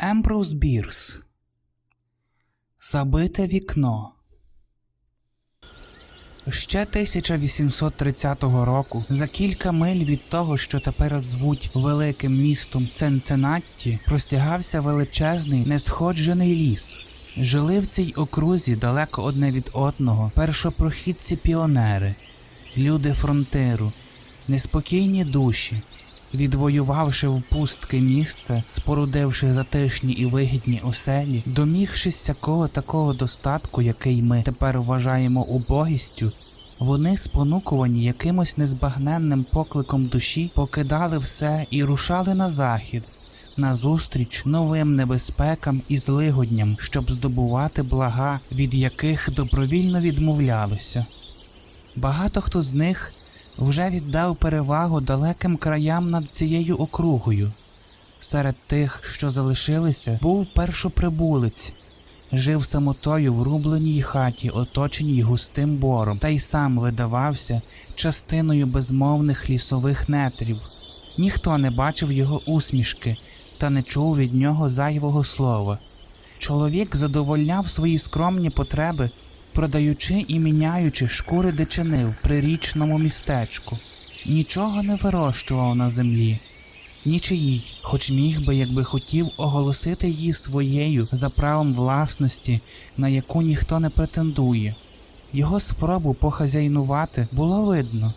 Емброуз Бірс Забите вікно. Ще 1830 року, за кілька миль від того, що тепер звуть великим містом Ценценатті, простягався величезний несходжений ліс. Жили в цій окрузі далеко одне від одного першопрохідці піонери, люди фронтиру, неспокійні душі, відвоювавши в пустке місце, спорудивши затишні і вигідні оселі, домігшись всякого такого достатку, який ми тепер вважаємо убогістю, вони, спонукувані якимось незбагненним покликом душі, покидали все і рушали на захід, назустріч новим небезпекам і злигодням, щоб здобувати блага, від яких добровільно відмовлялися. Багато хто з них вже віддав перевагу далеким краям над цією округою. Серед тих, що залишилися, був першоприбулець, жив самотою в рубленій хаті, оточеній густим бором, та й сам видавався частиною безмовних лісових нетрів. Ніхто не бачив його усмішки та не чув від нього зайвого слова. Чоловік задовольняв свої скромні потреби, продаючи і міняючи шкури дичини в прирічному містечку. Нічого не вирощував на землі, нічиїй, хоч міг би, якби хотів, оголосити її своєю за правом власності, на яку ніхто не претендує. Його спробу похазяйнувати було видно.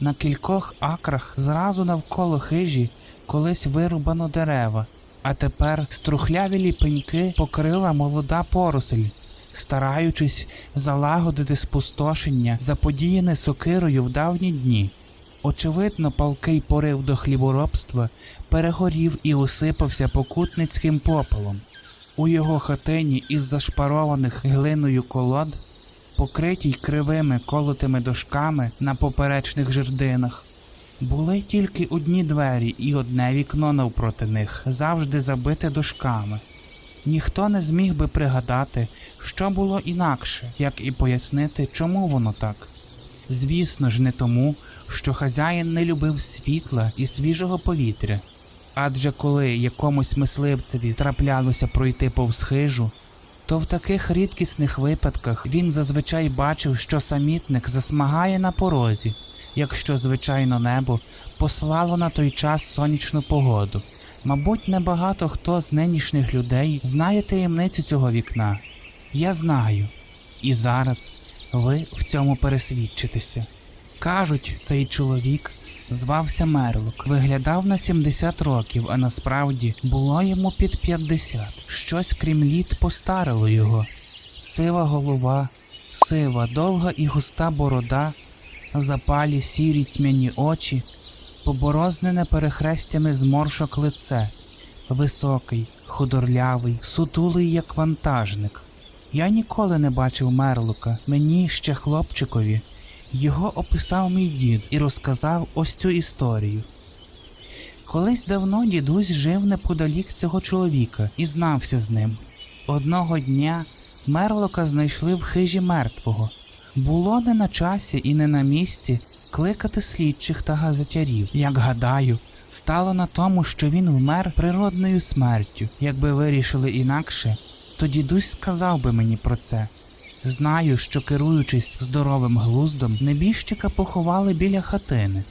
На кількох акрах зразу навколо хижі колись вирубано дерева, а тепер струхлявілі пеньки покрила молода поросель, стараючись залагодити спустошення, заподіяне сокирою в давні дні. Очевидно, палкий порив до хліборобства перегорів і осипався покутницьким попелом. У його хатині із зашпарованих глиною колод, покритій кривими колотими дошками на поперечних жердинах, були тільки одні двері і одне вікно навпроти них, завжди забите дошками. Ніхто не зміг би пригадати, що було інакше, як і пояснити, чому воно так. Звісно ж, не тому, що хазяїн не любив світла і свіжого повітря. Адже коли якомусь мисливцеві траплялося пройти повз хижу, то в таких рідкісних випадках він зазвичай бачив, що самітник засмагає на порозі, якщо звичайно небо послало на той час сонячну погоду. Мабуть, небагато хто з нинішніх людей знає таємницю цього вікна. Я знаю. І зараз ви в цьому пересвідчитеся. Кажуть, цей чоловік звався Мерлок, виглядав на 70 років, а насправді було йому під 50. Щось крім літ постарило його. Сива голова, сива, довга і густа борода, запалі сірі тьмяні очі, поборознене перехрестями зморшок лице, високий, худорлявий, сутулий, як вантажник. Я ніколи не бачив Мерлока, мені ще хлопчикові. Його описав мій дід і розказав ось цю історію. Колись давно дідусь жив неподалік цього чоловіка і знався з ним. Одного дня Мерлока знайшли в хижі мертвого. Було не на часі і не на місці кликати слідчих та газетярів. Як гадаю, стало на тому, що він вмер природною смертю. Якби вирішили інакше, то дідусь сказав би мені про це. Знаю, що керуючись здоровим глуздом, небіжчика поховали біля хатини,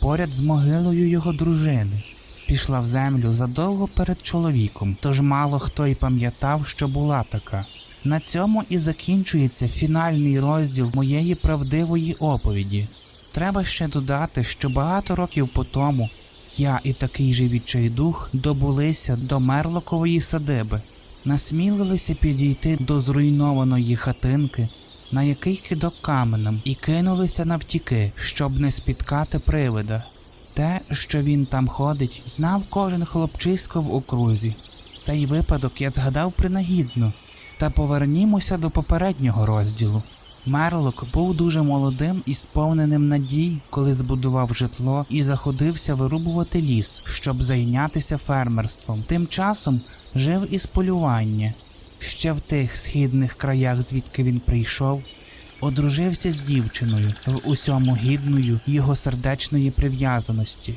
поряд з могилою його дружини. Пішла в землю задовго перед чоловіком, тож мало хто й пам'ятав, що була така. На цьому і закінчується фінальний розділ моєї правдивої оповіді. Треба ще додати, що багато років по тому я і такий же відчайдух добулися до Мерлокової садиби, насмілилися підійти до зруйнованої хатинки, на який кидок каменем, і кинулися навтіки, щоб не спіткати привида. Те, що він там ходить, знав кожен хлопчисько в окрузі. Цей випадок я згадав принагідно. Та повернімося до попереднього розділу. Мерлок був дуже молодим і сповненим надій, коли збудував житло і заходився вирубувати ліс, щоб зайнятися фермерством. Тим часом жив із полювання. Ще в тих східних краях, звідки він прийшов, одружився з дівчиною в усьому гідною його сердечної прив'язаності.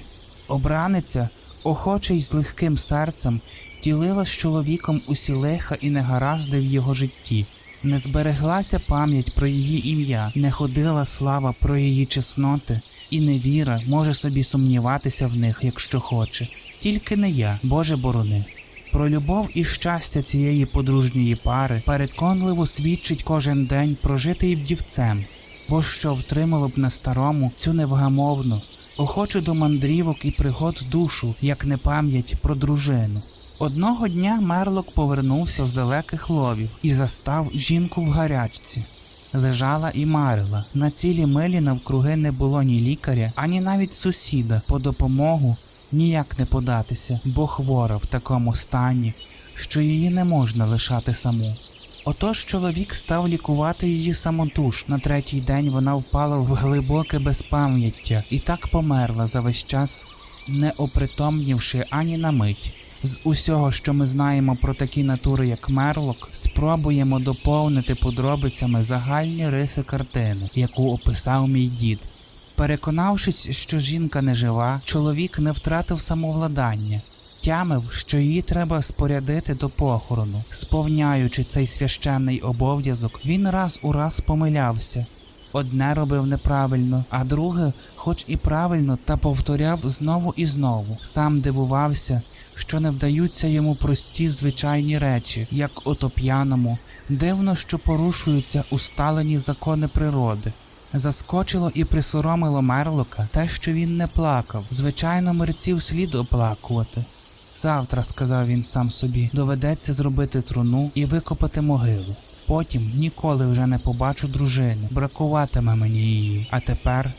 Обраниця охоче й з легким серцем, ділила з чоловіком усі лиха і негаразди в його житті. Не збереглася пам'ять про її ім'я, не ходила слава про її чесноти, і невіра може собі сумніватися в них, якщо хоче. Тільки не я, Боже борони. Про любов і щастя цієї подружньої пари переконливо свідчить кожен день прожитий вдівцем, бо що втримало б на старому цю невгамовну, охочу до мандрівок і пригод душу, як не пам'ять про дружину. Одного дня Мерлок повернувся з далеких ловів і застав жінку в гарячці. Лежала і марила. На цілі милі навкруги не було ні лікаря, ані навіть сусіда по допомогу ніяк не податися, бо хвора в такому стані, що її не можна лишати саму. Отож чоловік став лікувати її самотуш. На третій день вона впала в глибоке безпам'яття і так померла за весь час, не опритомнівши ані на мить. З усього, що ми знаємо про такі натури, як Мерлок, спробуємо доповнити подробицями загальні риси картини, яку описав мій дід. Переконавшись, що жінка не жива, чоловік не втратив самовладання, тямив, що її треба спорядити до похорону. Сповняючи цей священний обов'язок, він раз у раз помилявся. Одне робив неправильно, а друге, хоч і правильно, та повторяв знову і знову. Сам дивувався, що не вдаються йому прості звичайні речі, як ото п'яному, дивно, що порушуються усталені закони природи. Заскочило і присоромило Мерлока те, що він не плакав. Звичайно, мерців слід оплакувати. Завтра, сказав він сам собі, доведеться зробити труну і викопати могилу. Потім ніколи вже не побачу дружини, бракуватиме мені її. А тепер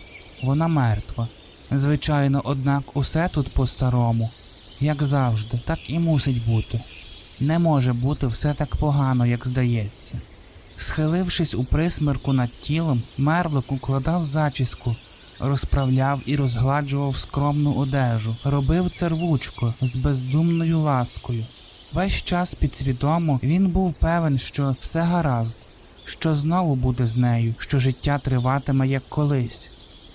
вона мертва. Звичайно, однак усе тут по-старому, як завжди, так і мусить бути. Не може бути все так погано, як здається. Схилившись у присмерку над тілом, Мерлок укладав зачіску, розправляв і розгладжував скромну одежу, робив це рвучко з бездумною ласкою. Весь час підсвідомо він був певен, що все гаразд, що знову буде з нею, що життя триватиме як колись.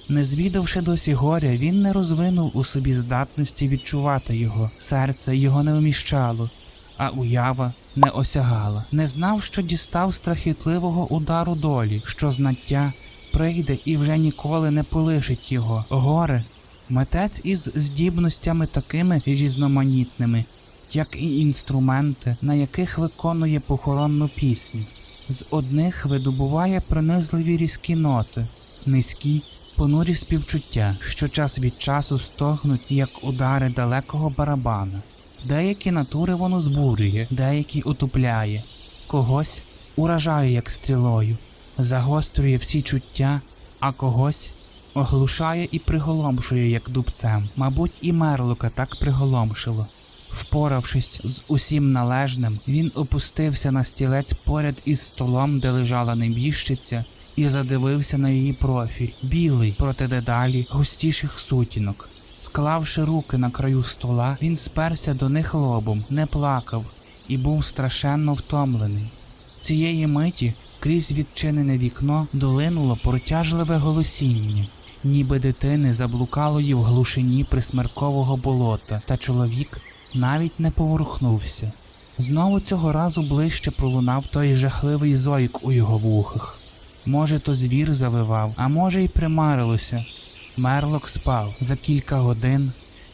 Не звідавши досі горя, він не розвинув у собі здатності відчувати його, серце його не вміщало, а уява не осягала. Не знав, що дістав страхітливого удару долі, що знаття прийде і вже ніколи не полишить його. Горе, митець із здібностями такими різноманітними, як і інструменти, на яких виконує похоронну пісню. З одних видобуває пронизливі різкі ноти, низькі, понурі співчуття, що час від часу стогнуть, як удари далекого барабана. Деякі натури воно збурює, деякі утупляє, когось уражає як стрілою, загострює всі чуття, а когось оглушає і приголомшує як дубцем. Мабуть, і мерлока так приголомшило. Впоравшись з усім належним, він опустився на стілець поряд із столом, де лежала небіжчиця, і задивився на її профіль, білий проти дедалі густіших сутінок. Склавши руки на краю стола, він сперся до них лобом, не плакав і був страшенно втомлений. Цієї миті крізь відчинене вікно долинуло протяжливе голосіння, ніби дитини заблукалої в глушині присмеркового болота, та чоловік навіть не поворухнувся. Знову цього разу ближче пролунав той жахливий зойк у його вухах. Може, то звір завивав, а може, й примарилося. Мерлок спав за кілька годин.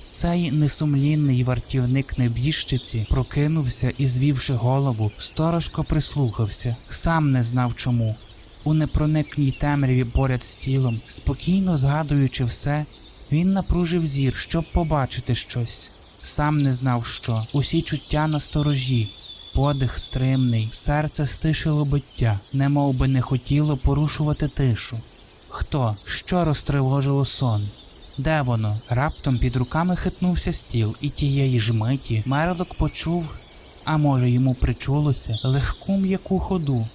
Цей несумлінний вартівник небіжчиці прокинувся і, звівши голову, сторожко прислухався, сам не знав чому. У непроникній темряві поряд з тілом, спокійно згадуючи все, він напружив зір, щоб побачити щось. Сам не знав що, усі чуття на сторожі, подих стримний, серце стишило биття, немов би не хотіло порушувати тишу. Хто, що розтривожило сон? Де воно? Раптом під руками хитнувся стіл, і тієї ж миті Мерлок почув, а може йому причулося, легку м'яку ходу.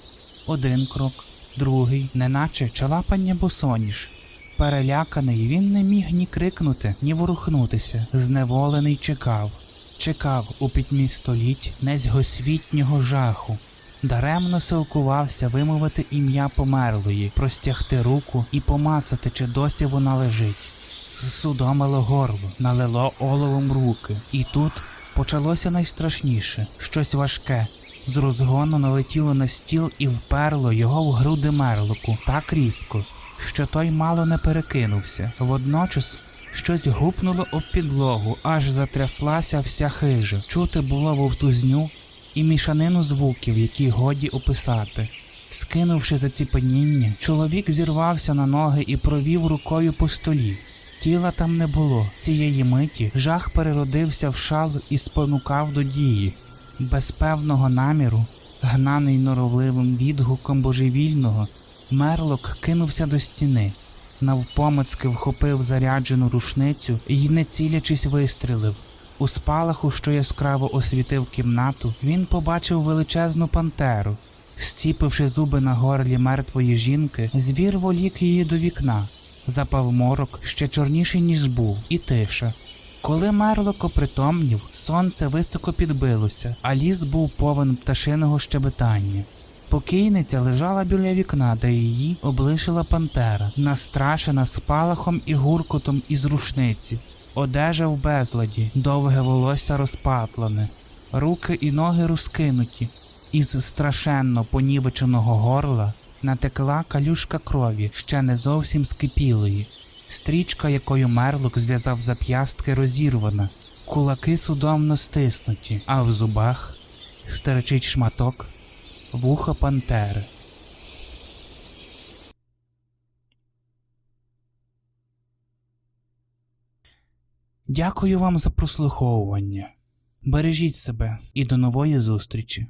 Один крок, другий, неначе чалапання босоніж. Переляканий, він не міг ні крикнути, ні ворухнутися. Зневолений чекав, чекав у пітьмі століть незгосвітнього жаху. Даремно силкувався вимовити ім'я померлої, простягти руку і помацати, чи досі вона лежить. зсудомило горло, налило оловом руки. І тут почалося найстрашніше щось важке. З розгону налетіло на стіл і вперло його в груди мерлоку так різко, що той мало не перекинувся. Водночас щось гупнуло об підлогу, аж затряслася вся хижа. Чути було вовтузню і мішанину звуків, які годі описати. Скинувши заціпеніння, чоловік зірвався на ноги і провів рукою по столі. Тіла там не було. Цієї миті жах переродився в шал і спонукав до дії. Без певного наміру, гнаний норовливим відгуком божевільного, мерлок кинувся до стіни, навпомацьки вхопив заряджену рушницю і, не цілячись, вистрілив. У спалаху, що яскраво освітив кімнату, він побачив величезну пантеру. Зціпивши зуби на горлі мертвої жінки, звір волік її до вікна. Запав морок ще чорніший, ніж був, і тиша. Коли мерлок опритомнів, сонце високо підбилося, а ліс був повен пташиного щебетання. Покійниця лежала біля вікна, де її облишила пантера, настрашена спалахом і гуркотом із рушниці, одежа в безладі, довге волосся розпатлене, руки і ноги розкинуті, із страшенно понівеченого горла натекла калюшка крові, ще не зовсім скипілої. Стрічка, якою мерлок зв'язав зап'ястки, розірвана, кулаки судомно стиснуті, а в зубах стерчить шматок вуха пантери. Дякую вам за прослуховування. Бережіть себе і до нової зустрічі.